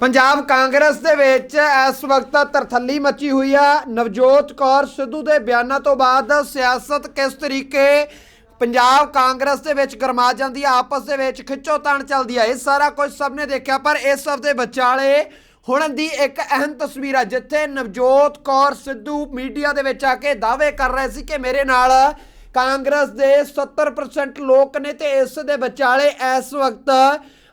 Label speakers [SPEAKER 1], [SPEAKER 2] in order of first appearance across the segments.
[SPEAKER 1] ਪੰਜਾਬ ਕਾਂਗਰਸ ਦੇ ਵਿੱਚ ਇਸ ਵਕਤ ਤਰਥੱਲੀ ਮੱਚੀ ਹੋਈ ਆ। ਨਵਜੋਤ ਕੌਰ ਸਿੱਧੂ ਦੇ ਬਿਆਨਾਂ ਤੋਂ ਬਾਅਦ ਸਿਆਸਤ ਕਿਸ ਤਰੀਕੇ ਪੰਜਾਬ ਕਾਂਗਰਸ ਦੇ ਵਿੱਚ ਗਰਮਾ ਜਾਂਦੀ ਆ ਆਪਸ ਦੇ ਵਿੱਚ ਖਿੱਚੋਤਾਣ ਚੱਲਦੀ ਆ। ਇਹ ਸਾਰਾ ਕੁਝ ਸਭ ਨੇ ਦੇਖਿਆ, ਪਰ ਇਸ ਦੇ ਵਿਚਾਲੇ ਹੁਣ ਦੀ ਇੱਕ ਅਹਿਮ ਤਸਵੀਰ ਆ, ਜਿੱਥੇ ਨਵਜੋਤ ਕੌਰ ਸਿੱਧੂ ਮੀਡੀਆ ਦੇ ਵਿੱਚ ਆ ਕੇ ਦਾਅਵੇ ਕਰ ਰਹੇ ਸੀ ਕਿ ਮੇਰੇ ਨਾਲ ਕਾਂਗਰਸ ਦੇ 70% ਲੋਕ ਨੇ ਤੇ ਇਸ ਦੇ ਵਿਚਾਲੇ ਇਸ ਵਕਤ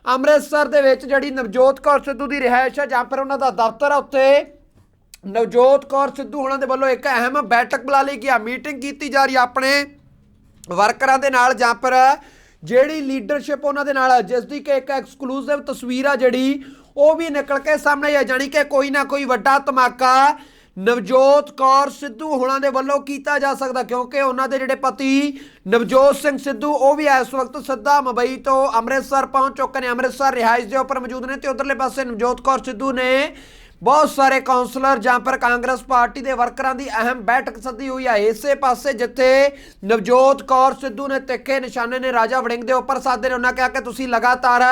[SPEAKER 1] ਅੰਮ੍ਰਿਤਸਰ ਦੇ ਵਿੱਚ ਜਿਹੜੀ ਨਵਜੋਤ ਕੌਰ ਸਿੱਧੂ ਦੀ ਰਿਹਾਇਸ਼ ਹੈ, ਜਾਂ ਫਿਰ ਉਹਨਾਂ ਦਾ ਦਫ਼ਤਰ ਆ ਉੱਥੇ ਨਵਜੋਤ ਕੌਰ ਸਿੱਧੂ ਉਹਨਾਂ ਦੇ ਵੱਲੋਂ ਇੱਕ ਅਹਿਮ ਬੈਠਕ ਬੁਲਾ ਲਈ ਗਿਆ ਮੀਟਿੰਗ ਕੀਤੀ ਜਾ ਰਹੀ ਹੈ ਆਪਣੇ ਵਰਕਰਾਂ ਦੇ ਨਾਲ, ਜਾਂ ਫਿਰ ਜਿਹੜੀ ਲੀਡਰਸ਼ਿਪ ਉਹਨਾਂ ਦੇ ਨਾਲ, ਜਿਸ ਦੀ ਕਿ ਇੱਕ ਐਕਸਕਲੂਸਿਵ ਤਸਵੀਰ ਆ ਜਿਹੜੀ, ਉਹ ਵੀ ਨਿਕਲ ਕੇ ਸਾਹਮਣੇ ਆ। ਜਾਣੀ ਕਿ ਕੋਈ ਨਾ ਕੋਈ ਵੱਡਾ ਧਮਾਕਾ ਨਵਜੋਤ ਕੌਰ ਸਿੱਧੂ ਹੁਣਾਂ ਦੇ ਵੱਲੋਂ ਕੀਤਾ ਜਾ ਸਕਦਾ, ਕਿਉਂਕਿ ਉਹਨਾਂ ਦੇ ਜਿਹੜੇ ਪਤੀ ਨਵਜੋਤ ਸਿੰਘ ਸਿੱਧੂ, ਉਹ ਵੀ ਇਸ ਵਕਤ ਸਿੱਧਾ ਮੁੰਬਈ ਤੋਂ ਅੰਮ੍ਰਿਤਸਰ ਪਹੁੰਚ ਚੁੱਕੇ ਨੇ। ਅੰਮ੍ਰਿਤਸਰ ਰਿਹਾਇਸ਼ ਦੇ ਉੱਪਰ ਮੌਜੂਦ ਨੇ ਤੇ ਉਧਰਲੇ ਪਾਸੇ ਨਵਜੋਤ ਕੌਰ ਸਿੱਧੂ ਨੇ ਬਹੁਤ ਸਾਰੇ ਕਾਉਂਸਲਰ ਜਾਂ ਫਿਰ ਕਾਂਗਰਸ ਪਾਰਟੀ ਦੇ ਵਰਕਰਾਂ ਦੀ ਅਹਿਮ ਬੈਠਕ ਸੱਦੀ ਹੋਈ ਹੈ ਇਸੇ ਪਾਸੇ ਜਿੱਥੇ ਨਵਜੋਤ ਕੌਰ ਸਿੱਧੂ ਨੇ ਤਿੱਖੇ ਨਿਸ਼ਾਨੇ ਨੇ ਰਾਜਾ ਵੜਿੰਗ ਦੇ ਉੱਪਰ ਸਾਧੇ ਨੇ, ਉਹਨਾਂ ਕਿਹਾ ਕਿ ਤੁਸੀਂ ਲਗਾਤਾਰ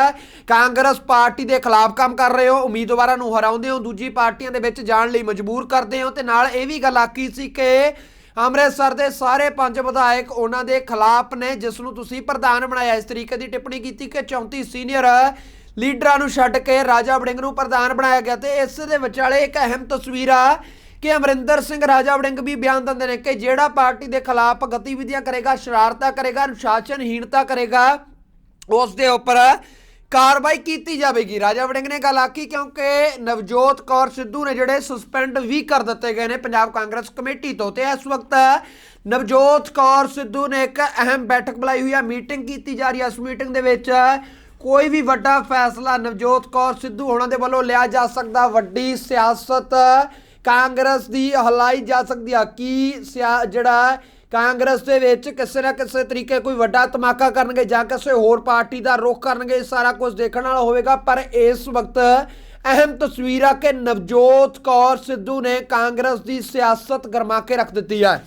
[SPEAKER 1] ਕਾਂਗਰਸ ਪਾਰਟੀ ਦੇ ਖਿਲਾਫ ਕੰਮ ਕਰ ਰਹੇ ਹੋ, ਉਮੀਦਵਾਰਾਂ ਨੂੰ ਹਰਾਉਂਦੇ ਹੋ, ਦੂਜੀ ਪਾਰਟੀਆਂ ਦੇ ਵਿੱਚ ਜਾਣ ਲਈ ਮਜਬੂਰ ਕਰਦੇ ਹੋ ਤੇ ਨਾਲ ਇਹ ਵੀ ਗੱਲ ਆਕੀ ਸੀ ਕਿ ਅੰਮ੍ਰਿਤਸਰ ਦੇ ਸਾਰੇ ਪੰਜ ਵਿਧਾਇਕ ਉਹਨਾਂ ਦੇ ਖਿਲਾਫ ਨੇ, ਜਿਸ ਨੂੰ ਤੁਸੀਂ ਪ੍ਰਧਾਨ ਬਣਾਇਆ। ਇਸ ਤਰੀਕੇ ਦੀ ਟਿੱਪਣੀ ਕੀਤੀ ਕਿ 34 ਸੀਨੀਅਰ ਲੀਡਰਾਂ ਨੂੰ ਛੱਡ ਕੇ ਰਾਜਾ ਵੜਿੰਗ ਨੂੰ ਪ੍ਰਧਾਨ ਬਣਾਇਆ ਗਿਆ ਤੇ ਇਸ ਦੇ ਵਿਚਾਲੇ ਇੱਕ ਅਹਿਮ ਤਸਵੀਰ ਆ ਕਿ ਅਮਰਿੰਦਰ ਸਿੰਘ ਰਾਜਾ ਵੜਿੰਗ ਵੀ ਬਿਆਨ ਦਿੰਦੇ ਨੇ ਕਿ ਜਿਹੜਾ ਪਾਰਟੀ ਦੇ ਖਿਲਾਫ ਗਤੀਵਿਧੀਆਂ ਕਰੇਗਾ, ਸ਼ਰਾਰਤਾਂ ਕਰੇਗਾ, ਅਨੁਸ਼ਾਸਨਹੀਣਤਾ ਕਰੇਗਾ, ਉਸ ਦੇ ਉੱਪਰ ਕਾਰਵਾਈ ਕੀਤੀ ਜਾਵੇਗੀ। ਰਾਜਾ ਵੜਿੰਗ ਨੇ ਗੱਲ ਆਖੀ ਕਿਉਂਕਿ ਨਵਜੋਤ ਕੌਰ ਸਿੱਧੂ ਨੇ ਜਿਹੜੇ ਸਸਪੈਂਡ ਵੀ ਕਰ ਦਿੱਤੇ ਗਏ ਨੇ ਪੰਜਾਬ ਕਾਂਗਰਸ ਕਮੇਟੀ ਤੋਂ ਤੇ ਇਸ ਵਕਤ ਨਵਜੋਤ ਕੌਰ ਸਿੱਧੂ ਨੇ ਇੱਕ ਅਹਿਮ ਬੈਠਕ ਬੁਲਾਈ ਹੋਈ ਹੈ ਮੀਟਿੰਗ ਕੀਤੀ ਜਾ ਰਹੀ ਹੈ ਇਸ ਮੀਟਿੰਗ ਦੇ ਵਿੱਚ ਕੋਈ ਵੀ ਵੱਡਾ ਫੈਸਲਾ ਨਵਜੋਤ ਕੌਰ ਸਿੱਧੂ ਹੋਣਾ ਦੇ ਵੱਲੋਂ ਲਿਆ ਜਾ ਸਕਦਾ, ਵੱਡੀ ਸਿਆਸਤ ਕਾਂਗਰਸ ਦੀ ਹਲਾਈ ਜਾ ਸਕਦੀ ਆ। ਕੀ ਸਿਆ- ਜਿਹੜਾ ਕਾਂਗਰਸ ਦੇ ਵਿੱਚ ਕਿਸੇ ਨਾ ਕਿਸੇ ਤਰੀਕੇ ਕੋਈ ਵੱਡਾ ਧਮਾਕਾ ਕਰਨਗੇ ਜਾਂ ਕਿਸੇ ਹੋਰ ਪਾਰਟੀ ਦਾ ਰੁਖ ਕਰਨਗੇ ਸਾਰਾ ਕੁਝ ਦੇਖਣ ਵਾਲਾ ਹੋਵੇਗਾ। ਪਰ ਇਸ ਵਕਤ ਅਹਿਮ ਤਸਵੀਰ ਆ ਕਿ ਨਵਜੋਤ ਕੌਰ ਸਿੱਧੂ ਨੇ ਕਾਂਗਰਸ ਦੀ ਸਿਆਸਤ ਗਰਮਾ ਕੇ ਰੱਖ ਦਿੱਤੀ ਹੈ